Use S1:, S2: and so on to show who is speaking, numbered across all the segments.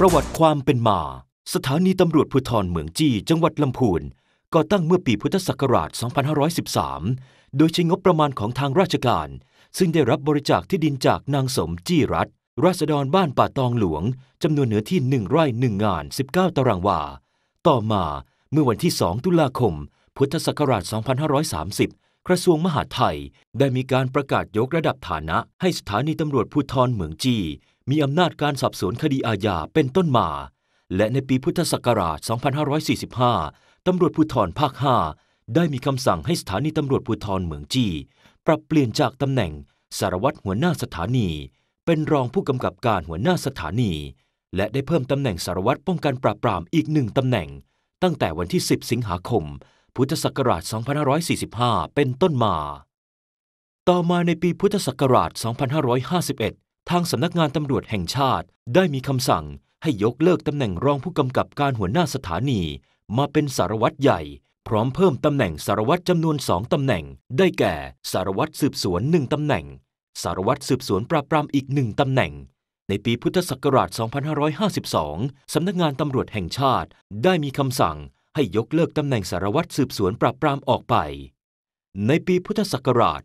S1: ประวัติความเป็นมา สถานีตำรวจภูธรเหมืองจี้ จังหวัดลำพูน ก่อตั้งเมื่อปีพุทธศักราช 2513 โดยใช้งบประมาณของทางราชการ ซึ่งได้รับบริจาคที่ดินจากนางสมจี้รัฐ ราษฎรบ้านป่าตองหลวง จำนวนเนื้อที่ 1 ไร่ 1 งาน 19 ตารางวา ต่อมาเมื่อวันที่ 2 ตุลาคม พุทธศักราช 2530 กระทรวงมหาดไทย ได้มีการประกาศยกระดับฐานะให้สถานีตำรวจภูธรเหมืองจี มีอำนาจการสอบสวนคดีอาญาเป็นต้นมา และในปีพุทธศักราช 2545 ตำรวจภูธรภาค 5 ได้มีคำสั่งให้สถานีตำรวจภูธรเมืองจี้ ปรับเปลี่ยนจากตำแหน่งสารวัตรหัวหน้าสถานี เป็นรองผู้กำกับการหัวหน้าสถานี และได้เพิ่มตำแหน่งสารวัตรป้องกันปราบปรามอีกหนึ่งตำแหน่ง ตั้งแต่วันที่ 10 สิงหาคม พุทธศักราช 2545 เป็นต้นมา ต่อมาในปีพุทธศักราช 2551 ทางสำนักงานตำรวจแห่งชาติได้มีคำสั่งให้ยกเลิกตำแหน่งรองผู้กำกับการหัวหน้าสถานี มาเป็นสารวัตรใหญ่ พร้อมเพิ่มตำแหน่งสารวัตรจำนวนสองตำแหน่ง ได้แก่สารวัตรสืบสวนหนึ่งตำแหน่ง สารวัตรสืบสวนปราบปรามอีกหนึ่งตำแหน่ง ในปีพุทธศักราช 2552 สำนักงานตำรวจแห่งชาติได้มีคำสั่งให้ยกเลิกตำแหน่งสารวัตรสืบสวนปราบปรามออกไป ในปีพุทธศักราช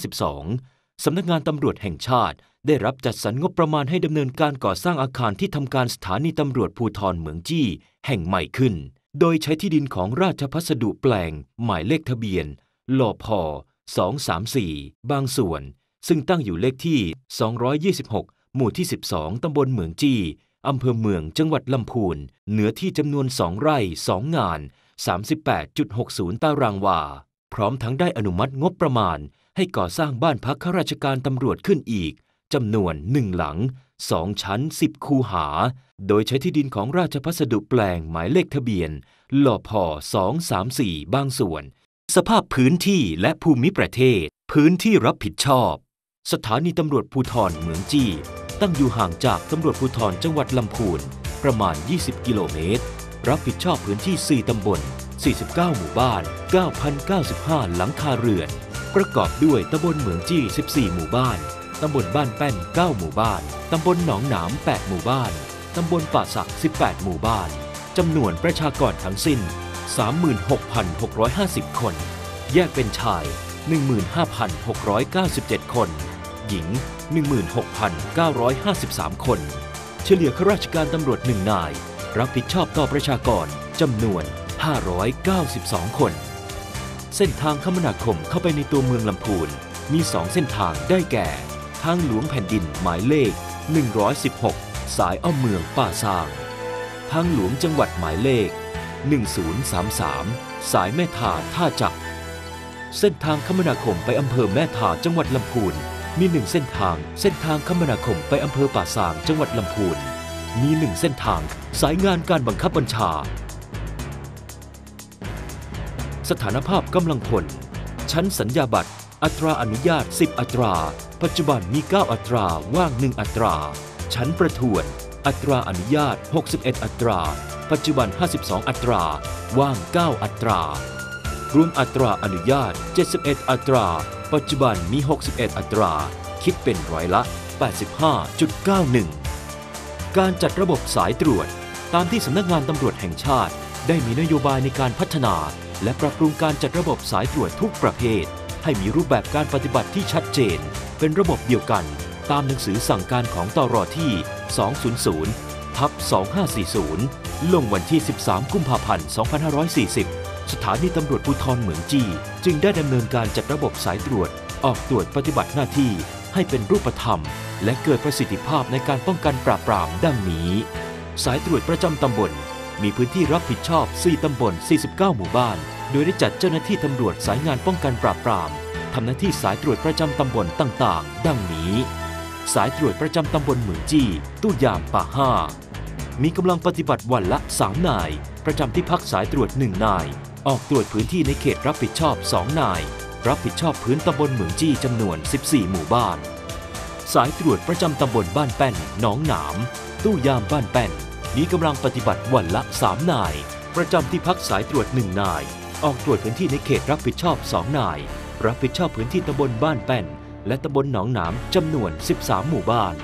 S1: 2552 สำนักงานตำรวจแห่งชาติ ได้รับจัดสรรงบประมาณให้ดำเนินการก่อสร้างอาคารที่ทำการสถานีตำรวจภูธรเหมืองจี้ แห่งใหม่ขึ้น โดยใช้ที่ดินของราชพัสดุแปลง หมายเลขทะเบียนลอพอ234 บางส่วน ซึ่งตั้งอยู่เลขที่ 226 หมู่ที่ 12 ตำบลเหมืองจี้อำเภอเมืองจังหวัดลำพูนเหนือที่จำนวน 2 ไร่ 2 งาน 38.60 ตารางวา พร้อมทั้งได้อนุมัติงบประมาณ ให้ก่อสร้างบ้านพักข้าราชการตำรวจขึ้นอีกจำนวน1หลัง2ชั้น10คูหา โดยใช้ที่ดินของราชพัสดุแปลงหมายเลขทะเบียนลอพอ234 บางส่วน สภาพพื้นที่และภูมิประเทศ พื้นที่รับผิดชอบ สถานีตำรวจภูธรเหมืองจี้ ตั้งอยู่ห่างจากตำรวจภูธรจังหวัดลำพูน ประมาณ 20 กิโลเมตร รับผิดชอบพื้นที่ 4 ตำบล 49 หมู่บ้าน 9,095 หลังคาเรือน ประกอบด้วยตำบลเหมืองจี้ 14 หมู่บ้าน ตำบลบ้านแป้น 9 หมู่บ้าน ตำบลหนองหนาม 8 หมู่บ้าน ตำบลป่าสัก 18 หมู่บ้าน จำนวนประชากรทั้งสิ้น 36,650 คน แยกเป็นชาย 15,697 คน หญิง 16,953 คน เฉลี่ยข้าราชการตำรวจหนึ่งนาย รับผิดชอบต่อประชากรจำนวน 592 คน เส้นทางคมนาคมเข้าไปในตัวเมืองลำพูน มี 2 เส้นทางได้แก่ ทางหลวงแผ่นดินหมายเลข 116 สายอ้อมเมืองป่าซาง ทางหลวงจังหวัดหมายเลข 1033 สายแม่ทาท่าจักรเส้นทางคมนาคมไปอำเภอแม่ทาจังหวัดลำพูน มีหนึ่งเส้นทาง เส้นทางคมนาคมไปอำเภอป่าซางจังหวัดลำพูน มีหนึ่งเส้นทาง สายงานการบังคับบัญชา สถานภาพกำลังพล ชั้นสัญญาบัตร อัตราอนุญาต 10 อัตรา ปัจจุบันมี 9 อัตราว่าง 1 อัตรา ชั้นประทวน อัตราอนุญาต 61 อัตรา ปัจจุบัน 52 อัตรา ว่าง 9 อัตรารวมอัตราอนุญาต 71 อัตรา ปัจจุบันมี 61 อัตรา คิดเป็นร้อยละ 85.91 การจัดระบบสายตรวจ ตามที่สำนักงานตำรวจแห่งชาติ ได้มีนโยบายในการพัฒนา และปรับปรุงการจัดระบบสายตรวจทุกประเภท ให้มีรูปแบบการปฏิบัติที่ชัดเจน เป็นระบบเดียวกัน ตามหนังสือสั่งการของตอรอที่ 200ทับ2540 ลงวันที่ 13 กุมภาพันธ์ 2540 สถานีตำรวจภูธรเหมืองจีจึงได้ดำเนินการจัดระบบสายตรวจ ออกตรวจปฏิบัติหน้าที่ให้เป็นรูปธรรม และเกิดประสิทธิภาพในการป้องกันปราบปรามดังนี้ สายตรวจประจำตำบลมีพื้นที่รับผิดชอบ 4 ตำบล 49 หมู่บ้าน โดยได้จัดเจ้าหน้าที่ตำรวจสายงานป้องกันปราบปรามทำหน้าที่สายตรวจประจำตำบลต่างๆ ดังนี้ สายตรวจประจำตำบลเหมืองจี้ ตู้ยามป่าห้า มีกำลังปฏิบัติวันละ 3 นาย ประจำที่พักสายตรวจ 1 นาย ออกตรวจพื้นที่ในเขตรับผิดชอบ 2 นาย รับผิดชอบพื้นตำบลเหมืองจี้จำนวน 14 หมู่บ้าน สายตรวจประจำตำบลบ้านแป้นหนองหนาม ตู้ยามบ้านแป้น มีกำลังปฏิบัติวันละ 3 นาย ประจำที่พักสายตรวจ 1 นาย ออกตรวจพื้นที่ในเขตรับผิดชอบ 2 นาย รับผิดชอบพื้นที่ตำบลบ้านแป้น และตำบลหนองหนามจำนวน 13 หมู่บ้าน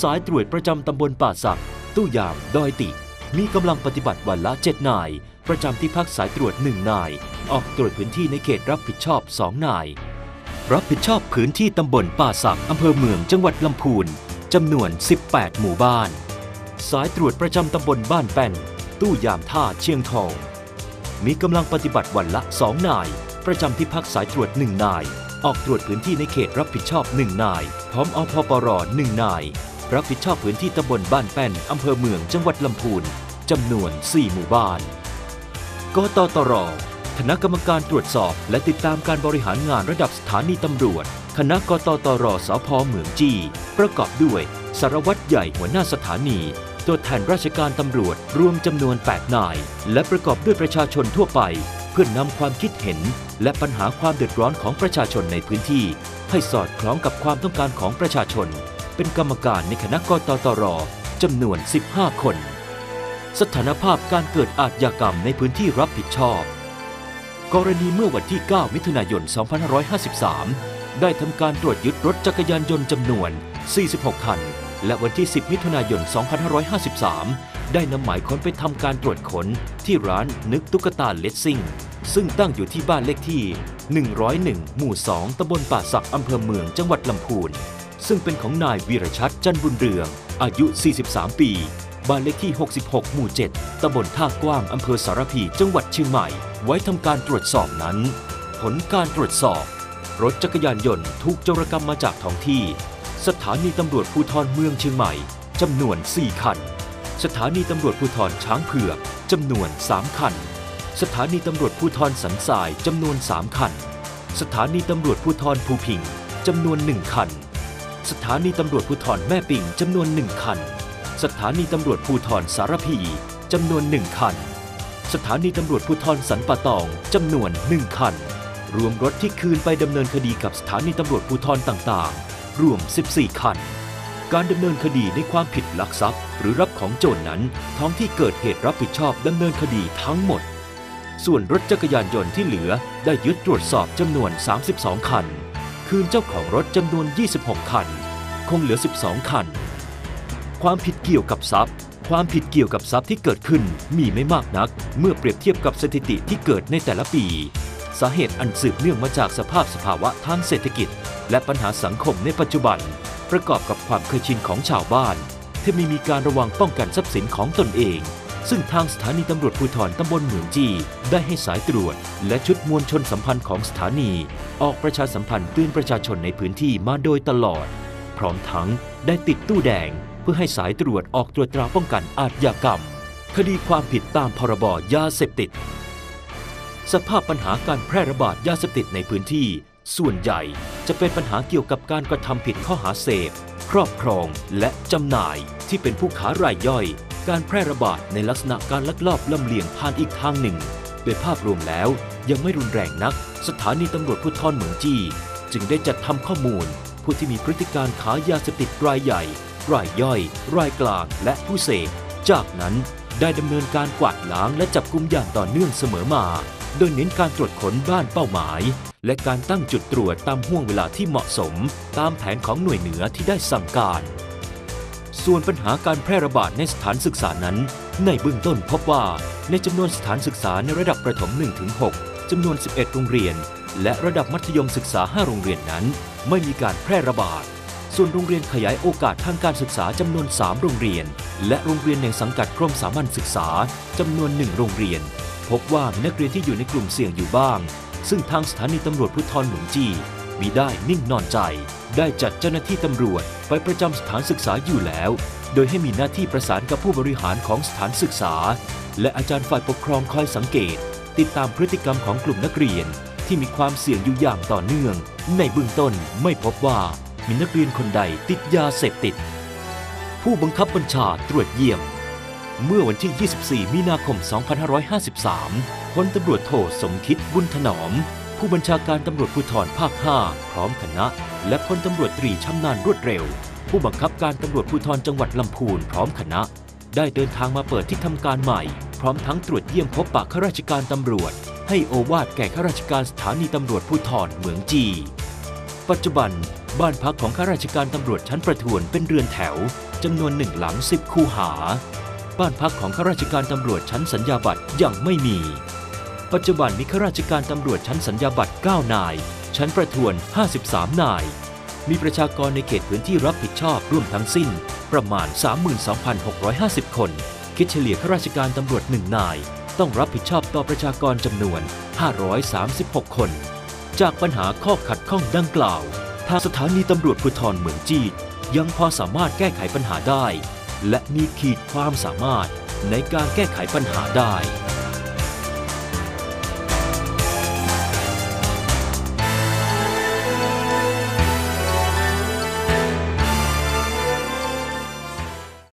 S1: สายตรวจประจำตำบลป่าสัก ตู้ยามดอยติ มีกำลังปฏิบัติวันละ7นาย ประจำที่พักสายตรวจ 1 นาย ออกตรวจพื้นที่ในเขตรับผิดชอบ 2 นาย รับผิดชอบพื้นที่ตำบลป่าสักอำเภอเมืองจังหวัดลำพูนจำนวน 18 หมู่บ้าน สายตรวจประจำตำบลบ้านแป้น ตู้ยามท่าเชียงทอง มีกำลังปฏิบัติวันละ 2 นาย ประจำที่พักสายตรวจ 1 นาย ออกตรวจพื้นที่ในเขตรับผิดชอบ 1 นาย พร้อมอพปร1นาย รับผิดชอบพื้นที่ตำบลบ้านแป้นอำเภอเมืองจังหวัดลำพูนจำนวน 4 หมู่บ้าน กตตรคณะกรรมการตรวจสอบ และติดตามการบริหารงานระดับสถานีตำรวจ คณะกตตรสพเหมืองจี ประกอบด้วย สารวัตรใหญ่หัวหน้าสถานี ตัวแทนราชการตำรวจรวมจำนวน 8 นาย และประกอบด้วยประชาชนทั่วไป เพื่อนนำความคิดเห็น และปัญหาความเดือดร้อนของประชาชนในพื้นที่ ให้สอดคล้องกับความต้องการของประชาชน เป็นกรรมการในคณะกตตรจำนวน 15 คน สถานภาพการเกิดอาชญากรรมในพื้นที่รับผิดชอบ กรณีเมื่อวันที่ 9 มิถุนายน 2553 ได้ทำการตรวจยึดรถจักรยานยนต์จำนวน 46 คัน และวันที่ 10 มิถุนายน 2553 ได้นำหมายค้นไปทำการตรวจค้นที่ร้านนึกตุ๊กตาเลสซิ่ง ซึ่งตั้งอยู่ที่บ้านเลขที่ 101 หมู่ 2 ตำบลป่าสักอำเภอเมืองจังหวัดลำพูน ซึ่งเป็นของนายวีรชัดจันบุญเรือง อายุ 43 ปี บ้านเลขที่ 66 หมู่ 7 ตำบลท่ากว้างอำเภอสารพี จังหวัดเชียงใหม่ ไว้ทำการตรวจสอบนั้น ผลการตรวจสอบ รถจักรยานยนต์ถูกโจรกรรมมาจากท้องที่ สถานีตำรวจภูธรเมืองเชียงใหม่จำนวน 4 คัน สถานีตำรวจภูธรช้างเผือกจำนวน 3 คัน สถานีตำรวจภูธรสันทรายจำนวน 3 คัน สถานีตำรวจภูธรภูพิงจำนวน 1 คัน สถานีตำรวจภูธรแม่ปิงจำนวน 1 คัน สถานีตำรวจภูธรสารพีจำนวน 1 คัน สถานีตำรวจภูธรสันป่าตองจำนวน 1 คัน รวมรถที่คืนไปดำเนินคดีกับสถานีตำรวจภูธรต่างๆ รวม 14 คัน การดำเนินคดีในความผิดลักทรัพย์ หรือรับของโจรนั้น ท้องที่เกิดเหตุรับผิดชอบดำเนินคดีทั้งหมด ส่วนรถจักรยานยนต์ที่เหลือได้ยึดตรวจสอบจำนวน 32 คัน คืนเจ้าของรถจำนวน 26 คัน คงเหลือ 12 คัน ความผิดเกี่ยวกับทรัพย์ความผิดเกี่ยวกับทรัพย์ที่เกิดขึ้นมีไม่มากนัก เมื่อเปรียบเทียบกับสถิติที่เกิดในแต่ละปี สาเหตุอันสืบเนื่องมาจากสภาพสภาวะทางเศรษฐกิจ และปัญหาสังคมในปัจจุบัน ประกอบกับความเคยชินของชาวบ้าน ที่ไม่มีการระวังป้องกันทรัพย์สินของตนเอง ซึ่งทางสถานีตำรวจภูธรตำบลเหมืองจีได้ให้สายตรวจ และชุดมวลชนสัมพันธ์ของสถานี ออกประชาสัมพันธ์เตือนประชาชนในพื้นที่มาโดยตลอด พร้อมทั้งได้ติดตู้แดง เพื่อให้สายตรวจออกตรวจตราป้องกันอาชญากรรม คดีความผิดตามพรบยาเสพติด สภาพปัญหาการแพร่ระบาดยาเสพติดในพื้นที่ ส่วนใหญ่ จะเป็นปัญหาเกี่ยวกับการกระทำผิดข้อหาเสพ ครอบครองและจำหน่ายที่เป็นผู้ค้ารายย่อย การแพร่ระบาดในลักษณะการลักลอบลำเลียงผ่านอีกทางหนึ่ง โดยภาพรวมแล้วยังไม่รุนแรงนัก สถานีตำรวจภูธรเหมืองจี้ จึงได้จัดทำข้อมูล ผู้ที่มีพฤติการขายยาเสพติดรายใหญ่ รายย่อย รายกลางและผู้เสพจากนั้นได้ดำเนินการกวาดล้างและจับกลุ่มอย่างต่อเนื่องเสมอมา โดยเน้นการตรวจค้นบ้านเป้าหมาย และการตั้งจุดตรวจตามห่วงเวลาที่เหมาะสม ตามแผนของหน่วยเหนือที่ได้สั่งการ ส่วนปัญหาการแพร่ระบาดในสถานศึกษานั้น ในเบื้องต้นพบว่าในจำนวนสถานศึกษาในระดับประถม 1-6จำนวน 11 โรงเรียน และระดับมัธยมศึกษา 5 โรงเรียนนั้น ไม่มีการแพร่ระบาดส่วนโรงเรียนขยายโอกาสทางการศึกษาจำนวน 3 โรงเรียน และโรงเรียนในสังกัดกรมสามัญศึกษาจำนวน 1 โรงเรียน พบว่ามีนักเรียนที่อยู่ในกลุ่มเสี่ยงอยู่บ้าง ซึ่งทางสถานีตำรวจภูธรหนุนจีมีได้นิ่งนอนใจ ได้จัดเจ้าหน้าที่ตำรวจไปประจำสถานศึกษาอยู่แล้ว โดยให้มีหน้าที่ประสานกับผู้บริหารของสถานศึกษา และอาจารย์ฝ่ายปกครองคอยสังเกต ติดตามพฤติกรรมของกลุ่มนักเรียนที่มีความเสี่ยงอยู่อย่างต่อเนื่อง ในเบื้องต้นไม่พบว่ามีนักเรียนคนใดติดยาเสพติด ผู้บังคับบัญชาตรวจเยี่ยม เมื่อวันที่ 24 มีนาคม 2553 พลตำรวจโทสมคิดบุญถนอม ผู้บัญชาการตำรวจภูธรภาค 5 พร้อมคณะ และพลตำรวจตรีชำนาญรวดเร็ว ผู้บังคับการตำรวจภูธรจังหวัดลำพูนพร้อมคณะ ได้เดินทางมาเปิดที่ทำการใหม่ พร้อมทั้งตรวจเยี่ยมพบปะข้าราชการตำรวจ ให้โอวาดแก่ข้าราชการสถานีตำรวจภูธรเหมืองจี ปัจจุบันบ้านพักของข้าราชการตำรวจชั้นประทวนเป็นเรือนแถวจำนวนหนึ่งหลังสิบคูหา บ้านพักของข้าราชการตำรวจชั้นสัญญาบัตรยังไม่มี ปัจจุบันมีข้าราชการตำรวจชั้นสัญญาบัตร 9 นาย ชั้นประทวน 53 นาย มีประชากรในเขตพื้นที่รับผิดชอบร่วมทั้งสิ้น ประมาณ 32,650 คน คิดเฉลี่ยข้าราชการตำรวจหนึ่งนาย ต้องรับผิดชอบต่อประชากรจำนวน 536 คน จากปัญหาข้อขัดข้องดังกล่าว ทางสถานีตำรวจภูธรเมืองจีดยังพอสามารถแก้ไขปัญหาได้ และมีขีดความสามารถในการแก้ไขปัญหาได้